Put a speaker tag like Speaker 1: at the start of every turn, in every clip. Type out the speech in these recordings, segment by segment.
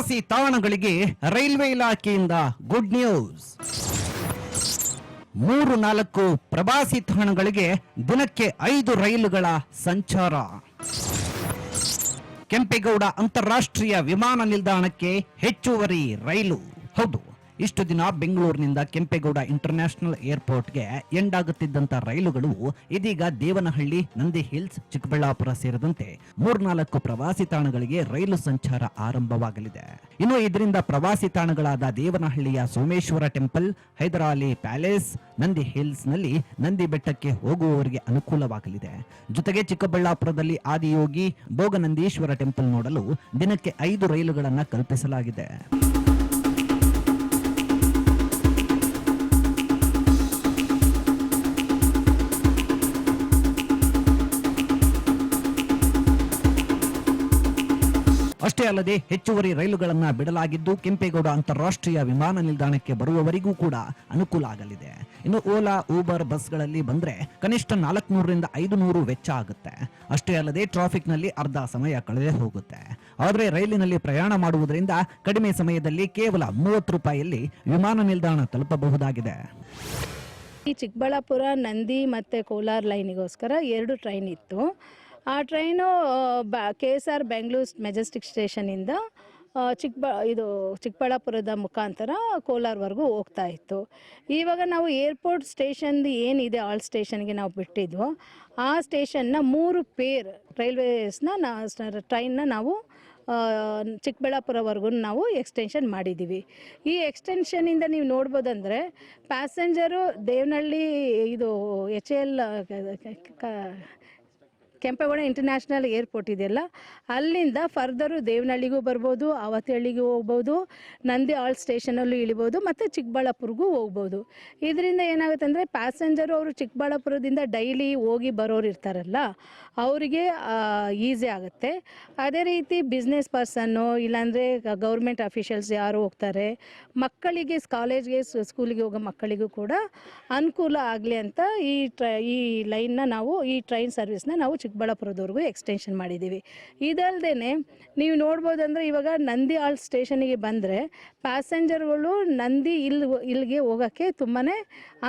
Speaker 1: ಪ್ರವಾಸಿ ತಾಣಗಳಿಗೆ ರೈಲ್ವೆ ಇಲಾಖೆಯಿಂದ ಗುಡ್ ನ್ಯೂಸ್ ಮೂರು ನಾಲ್ಕು ಪ್ರವಾಸಿ ತಾಣಗಳಿಗೆ ದಿನಕ್ಕೆ ಐದು ರೈಲುಗಳ ಸಂಚಾರ. ಕೆಂಪೇಗೌಡ ಅಂತಾರಾಷ್ಟ್ರೀಯ ವಿಮಾನ ನಿಲ್ದಾಣಕ್ಕೆ ಹೆಚ್ಚುವರಿ ರೈಲು. ಹೌದು. ಇಷ್ಟು ದಿನ ಬೆಂಗಳೂರಿನಿಂದ ಕೆಂಪೇಗೌಡ ಇಂಟರ್ನ್ಯಾಷನಲ್ ಏರ್ಪೋರ್ಟ್ಗೆ ಎಂಡ್ ಆಗುತ್ತಿದ್ದಂತ ರೈಲುಗಳು ಇದೀಗ ದೇವನಹಳ್ಳಿ, ನಂದಿ ಹಿಲ್ಸ್, ಚಿಕ್ಕಬಳ್ಳಾಪುರ ಸೇರಿದಂತೆ ಮೂರ್ನಾಲ್ಕು ಪ್ರವಾಸಿ ತಾಣಗಳಿಗೆ ರೈಲು ಸಂಚಾರ ಆರಂಭವಾಗಲಿದೆ. ಇನ್ನು ಇದರಿಂದ ಪ್ರವಾಸಿ ತಾಣಗಳಾದ ದೇವನಹಳ್ಳಿಯ ಸೋಮೇಶ್ವರ ಟೆಂಪಲ್, ಹೈದರಾಲಿ ಪ್ಯಾಲೇಸ್, ನಂದಿ ಹಿಲ್ಸ್ನಲ್ಲಿ ನಂದಿ ಬೆಟ್ಟಕ್ಕೆ ಹೋಗುವವರಿಗೆ ಅನುಕೂಲವಾಗಲಿದೆ. ಜೊತೆಗೆ ಚಿಕ್ಕಬಳ್ಳಾಪುರದಲ್ಲಿ ಆದಿಯೋಗಿ, ಭೋಗನಂದೀಶ್ವರ ಟೆಂಪಲ್ ನೋಡಲು ದಿನಕ್ಕೆ ಐದು ರೈಲುಗಳನ್ನು ಕಲ್ಪಿಸಲಾಗಿದೆ. ಅಷ್ಟೇ ಅಲ್ಲದೆ ಹೆಚ್ಚುವರಿ ರೈಲುಗಳನ್ನು ಬಿಡಲಾಗಿದ್ದು ಕೆಂಪೇಗೌಡ ಅಂತಾರಾಷ್ಟ್ರೀಯ ವಿಮಾನ ನಿಲ್ದಾಣಕ್ಕೆ ಬರುವವರಿಗೂ ಕೂಡ ಅನುಕೂಲ ಆಗಲಿದೆ. ಇನ್ನು ಓಲಾ, ಊಬರ್ ಬಸ್ಗಳಲ್ಲಿ ಬಂದ್ರೆ ಕನಿಷ್ಠ ನಾಲ್ಕುನೂರರಿಂದ ಐದು ನೂರು ವೆಚ್ಚ ಆಗುತ್ತೆ. ಅಷ್ಟೇ ಅಲ್ಲದೆ ಟ್ರಾಫಿಕ್ನಲ್ಲಿ ಅರ್ಧ ಸಮಯ ಕಳೆದೇ ಹೋಗುತ್ತೆ. ಆದರೆ ರೈಲಿನಲ್ಲಿ ಪ್ರಯಾಣ ಮಾಡುವುದರಿಂದ ಕಡಿಮೆ ಸಮಯದಲ್ಲಿ ಕೇವಲ ಮೂವತ್ತು ರೂಪಾಯಿಯಲ್ಲಿ ವಿಮಾನ ನಿಲ್ದಾಣ ತಲುಪಬಹುದಾಗಿದೆ.
Speaker 2: ಈ ಚಿಕ್ಕಬಳ್ಳಾಪುರ, ನಂದಿ ಮತ್ತು ಕೋಲಾರ ಲೈನಿಗೋಸ್ಕರ ಎರಡು ಟ್ರೈನ್ ಇತ್ತು. ಆ ಟ್ರೈನು ಬ K S R Bengaluru Majestic ಸ್ಟೇಷನಿಂದ ಚಿಕ್ಕಬ ಇದು ಚಿಕ್ಕಬಳ್ಳಾಪುರದ ಮುಖಾಂತರ ಕೋಲಾರವರೆಗೂ ಹೋಗ್ತಾ ಇತ್ತು. ಇವಾಗ ನಾವು ಏರ್ಪೋರ್ಟ್ ಸ್ಟೇಷನ್ದು ಏನಿದೆ ಆಲ್ ಸ್ಟೇಷನ್ಗೆ ನಾವು ಬಿಟ್ಟಿದ್ವು, ಆ ಸ್ಟೇಷನ್ನ ಮೂರು ಪೇರ್ ರೈಲ್ವೇಸ್ನ ನಾ ಟ್ರೈನ್ನ ನಾವು ಚಿಕ್ಕಬಳ್ಳಾಪುರವರೆಗೂ ನಾವು ಎಕ್ಸ್ಟೆನ್ಷನ್ ಮಾಡಿದ್ದೀವಿ ಈ ಎಕ್ಸ್ಟೆನ್ಷನಿಂದ ನೀವು ನೋಡ್ಬೋದಂದರೆ ಪ್ಯಾಸೆಂಜರು ದೇವನಹಳ್ಳಿ, ಇದು H L Kempegowda international airport ಇದೆಯಲ್ಲ, ಅಲ್ಲಿಂದ ಫರ್ದರು ದೇವನಹಳ್ಳಿಗೂ ಬರ್ಬೋದು ಅವತಿಹಳ್ಳಿಗೂ ಹೋಗ್ಬೋದು, ನಂದಿ ಆಲ್ ಸ್ಟೇಷನಲ್ಲೂ ಇಳಿಬೋದು, ಮತ್ತು ಚಿಕ್ಕಬಳ್ಳಾಪುರಗೂ ಹೋಗ್ಬೋದು. ಇದರಿಂದ ಏನಾಗುತ್ತೆ ಅಂದರೆ ಪ್ಯಾಸೆಂಜರು ಅವರು ಚಿಕ್ಕಬಳ್ಳಾಪುರದಿಂದ ಡೈಲಿ ಹೋಗಿ ಬರೋರು ಇರ್ತಾರಲ್ಲ, ಅವರಿಗೆ ಈಸಿ ಆಗುತ್ತೆ. ಅದೇ ರೀತಿ ಬಿಸ್ನೆಸ್ ಪರ್ಸನ್ನು ಇಲ್ಲಾಂದರೆ ಗೌರ್ಮೆಂಟ್ ಅಫಿಷಿಯಲ್ಸ್ ಯಾರು ಹೋಗ್ತಾರೆ, ಮಕ್ಕಳಿಗೆ ಕಾಲೇಜ್ಗೆ ಸ್ಕೂಲಿಗೆ ಹೋಗೋ ಮಕ್ಕಳಿಗೂ ಕೂಡ ಅನುಕೂಲ ಆಗಲಿ ಅಂತ ಈ ಟ್ರೈ, ಈ ಲೈನ್ನ ನಾವು, ಈ ಟ್ರೈನ್ ಸರ್ವಿಸ್ನ ನಾವು ಚಿಕ್ಕಬಳ್ಳಾಪುರದವರೆಗೂ ಎಕ್ಸ್ಟೆನ್ಷನ್ ಮಾಡಿದ್ದೀವಿ. ಇದಲ್ಲದೆ ನೀವು ನೋಡ್ಬೋದಂದ್ರೆ ಇವಾಗ ನಂದಿ ಆಲ್ ಸ್ಟೇಷನಿಗೆ ಬಂದರೆ ಪ್ಯಾಸೆಂಜರ್ಗಳು ನಂದಿ ಇಲ್ಲಿ ಇಲ್ಲಿಗೆ ಹೋಗೋಕ್ಕೆ ತುಂಬಾ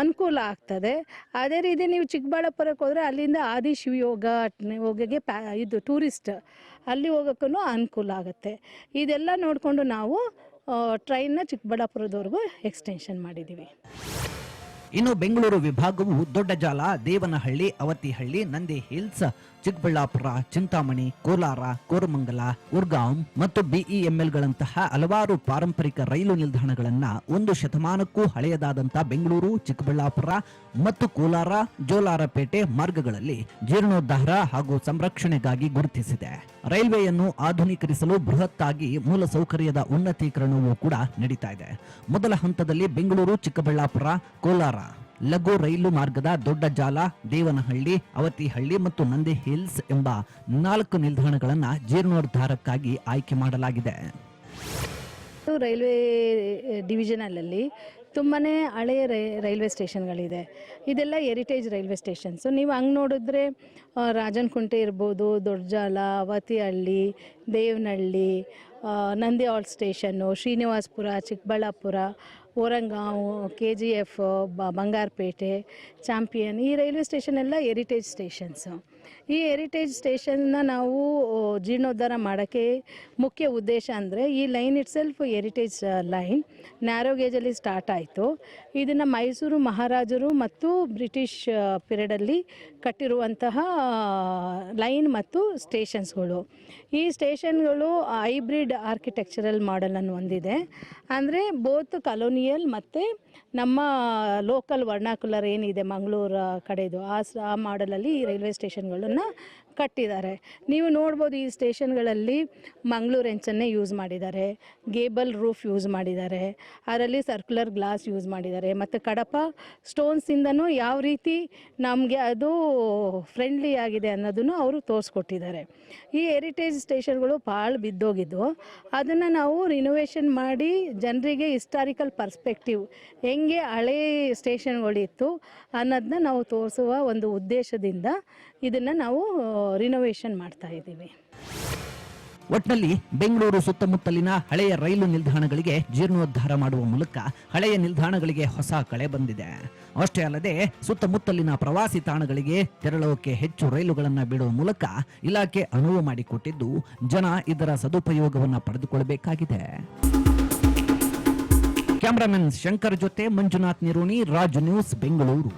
Speaker 2: ಅನುಕೂಲ ಆಗ್ತದೆ. ಅದೇ ರೀತಿ ನೀವು ಚಿಕ್ಕಬಳ್ಳಾಪುರಕ್ಕೆ ಹೋದರೆ ಅಲ್ಲಿಂದ ಆದಿ ಶಿವಯೋಗ ಹೋಗೋಕ್ಕೆ ಪ್ಯಾ ಇದು ಟೂರಿಸ್ಟ್ ಅಲ್ಲಿ ಹೋಗೋಕ್ಕೂ ಅನುಕೂಲ ಆಗುತ್ತೆ. ಇದೆಲ್ಲ ನೋಡಿಕೊಂಡು ನಾವು ಟ್ರೈನ್ನ ಚಿಕ್ಕಬಳ್ಳಾಪುರದವರೆಗೂ ಎಕ್ಸ್ಟೆನ್ಷನ್ ಮಾಡಿದ್ದೀವಿ.
Speaker 1: ಇನ್ನು ಬೆಂಗಳೂರು ವಿಭಾಗವು ದೊಡ್ಡಜಾಲ, ದೇವನಹಳ್ಳಿ, ಅವತಿಹಳ್ಳಿ ನಂದಿ ಹಿಲ್ಸ್ ಚಿಕ್ಕಬಳ್ಳಾಪುರ, ಚಿಂತಾಮಣಿ, ಕೋಲಾರ, ಕೋರಮಂಗಲ ಉರ್ಗಾಂ ಮತ್ತು ಬಿಇಎಂಎಲ್ಗಳಂತಹ ಹಲವಾರು ಪಾರಂಪರಿಕ ರೈಲು ನಿಲ್ದಾಣಗಳನ್ನ ಒಂದು ಶತಮಾನಕ್ಕೂ ಹಳೆಯದಾದಂತಹ ಬೆಂಗಳೂರು, ಚಿಕ್ಕಬಳ್ಳಾಪುರ ಮತ್ತು ಕೋಲಾರ, ಜೋಲಾರಪೇಟೆ ಮಾರ್ಗಗಳಲ್ಲಿ ಜೀರ್ಣೋದ್ಧಾರ ಹಾಗೂ ಸಂರಕ್ಷಣೆಗಾಗಿ ಗುರುತಿಸಿದೆ. ರೈಲ್ವೆಯನ್ನು ಆಧುನೀಕರಿಸಲು ಬೃಹತ್ತಾಗಿ ಮೂಲಸೌಕರ್ಯದ ಉನ್ನತೀಕರಣವೂ ಕೂಡ ನಡೀತಾ ಇದೆ. ಮೊದಲ ಹಂತದಲ್ಲಿ ಬೆಂಗಳೂರು, ಚಿಕ್ಕಬಳ್ಳಾಪುರ, ಕೋಲಾರ ಲಘು ರೈಲು ಮಾರ್ಗದ ದೊಡ್ಡ ಜಾಲ, ದೇವನಹಳ್ಳಿ, ಅವತಿಹಳ್ಳಿ ಮತ್ತು ನಂದಿ ಹಿಲ್ಸ್ ಎಂಬ ನಾಲ್ಕು ನಿಲ್ದಾಣಗಳನ್ನು ಜೀರ್ಣೋದ್ಧಾರಕ್ಕಾಗಿ ಆಯ್ಕೆ ಮಾಡಲಾಗಿದೆ.
Speaker 2: ರೈಲ್ವೆ ಡಿವಿಷನಲ್ಲಲ್ಲಿ ತುಂಬಾ ಹಳೆಯ ರೈ, ರೈಲ್ವೆ ಸ್ಟೇಷನ್ಗಳಿದೆ. ಇದೆಲ್ಲ ಹೆರಿಟೇಜ್ ರೈಲ್ವೆ ಸ್ಟೇಷನ್ಸು ನೀವು ಹಂಗೆ ನೋಡಿದ್ರೆ ರಾಜನಕುಂಟೆ ಇರ್ಬೋದು Doddajala Avathihalli, Devanahalli Nandi halt station, Srinivasapura, Chikkaballapura Oorgaum K G F Bangarapete champion ಈ ರೈಲ್ವೆ ಸ್ಟೇಷನ್ ಎಲ್ಲ ಹೆರಿಟೇಜ್ ಸ್ಟೇಷನ್ಸು ಈ ಹೆರಿಟೇಜ್ ಸ್ಟೇಷನ್ನ ನಾವು ಜೀರ್ಣೋದ್ಧಾರ ಮಾಡೋಕ್ಕೆ ಮುಖ್ಯ ಉದ್ದೇಶ ಅಂದರೆ ಈ line itself heritage line narrow ಗೇಜಲ್ಲಿ start ಆಯಿತು. ಇದನ್ನು ಮೈಸೂರು ಮಹಾರಾಜರು ಮತ್ತು ಬ್ರಿಟಿಷ್ ಪಿರಿಯಡಲ್ಲಿ ಕಟ್ಟಿರುವಂತಹ ಲೈನ್ ಮತ್ತು ಸ್ಟೇಷನ್ಸ್ಗಳು ಈ ಸ್ಟೇಷನ್ಗಳು ಹೈಬ್ರಿಡ್ ಆರ್ಕಿಟೆಕ್ಚರಲ್ ಮಾಡೆಲನ್ನು ಹೊಂದಿದೆ. ಅಂದರೆ ಬೋತ್ ಕಲೋನಿಯಲ್ ಮತ್ತು ನಮ್ಮ ಲೋಕಲ್ ವರ್ಣಾಕುಲರ್ ಏನಿದೆ, ಮಂಗಳೂರು ಕಡೆದು, ಆ ಮಾಡಲಲ್ಲಿ ರೈಲ್ವೆ കളഞ്ഞുകൊള്ളുന്ന ಕಟ್ಟಿದ್ದಾರೆ. ನೀವು ನೋಡ್ಬೋದು ಈ ಸ್ಟೇಷನ್ಗಳಲ್ಲಿ ಮಂಗಳೂರು ಎಂಚನ್ನೇ ಯೂಸ್ ಮಾಡಿದ್ದಾರೆ. ಗೇಬಲ್ ರೂಫ್ ಯೂಸ್ ಮಾಡಿದ್ದಾರೆ. ಅದರಲ್ಲಿ ಸರ್ಕ್ಯುಲರ್ ಗ್ಲಾಸ್ ಯೂಸ್ ಮಾಡಿದ್ದಾರೆ. ಮತ್ತು ಕಡಪ ಸ್ಟೋನ್ಸಿಂದನೂ ಯಾವ ರೀತಿ ನಮಗೆ ಅದು ಫ್ರೆಂಡ್ಲಿ ಆಗಿದೆ ಅನ್ನೋದನ್ನು ಅವರು ತೋರಿಸ್ಕೊಟ್ಟಿದ್ದಾರೆ. ಈ ಹೆರಿಟೇಜ್ ಸ್ಟೇಷನ್ಗಳು ಭಾಳ ಬಿದ್ದೋಗಿದ್ದು ಅದನ್ನು ನಾವು ರಿನೋವೇಷನ್ ಮಾಡಿ ಜನರಿಗೆ ಹಿಸ್ಟಾರಿಕಲ್ ಪರ್ಸ್ಪೆಕ್ಟಿವ್ ಹೆಂಗೆ ಹಳೆ ಸ್ಟೇಷನ್ಗಳಿತ್ತು ಅನ್ನೋದನ್ನ ನಾವು ತೋರಿಸುವ ಒಂದು ಉದ್ದೇಶದಿಂದ ಇದನ್ನು ನಾವು ರಿನೋವೇಷನ್ ಮಾಡ್ತಾ ಇದ್ದೀವಿ.
Speaker 1: ಒಟ್ನಲ್ಲಿ ಬೆಂಗಳೂರು ಸುತ್ತಮುತ್ತಲಿನ ಹಳೆಯ ರೈಲು ನಿಲ್ದಾಣಗಳಿಗೆ ಜೀರ್ಣೋದ್ಧಾರ ಮಾಡುವ ಮೂಲಕ ಹಳೆಯ ನಿಲ್ದಾಣಗಳಿಗೆ ಹೊಸ ಕಳೆ ಬಂದಿದೆ. ಅಷ್ಟೇ ಅಲ್ಲದೆ ಸುತ್ತಮುತ್ತಲಿನ ಪ್ರವಾಸಿ ತಾಣಗಳಿಗೆ ತೆರಳೋಕೆ ಹೆಚ್ಚು ರೈಲುಗಳನ್ನು ಬಿಡುವ ಮೂಲಕ ಇಲಾಖೆ ಅನುವು ಮಾಡಿಕೊಟ್ಟಿದ್ದು ಜನ ಇದರ ಸದುಪಯೋಗವನ್ನು ಪಡೆದುಕೊಳ್ಳಬೇಕಾಗಿದೆ ಕ್ಯಾಮ್ರಾಮನ್ ಶಂಕರ್ ಜೊತೆ ಮಂಜುನಾಥ್ ನಿರೋಣಿ, ರಾಜ್ ನ್ಯೂಸ್, ಬೆಂಗಳೂರು.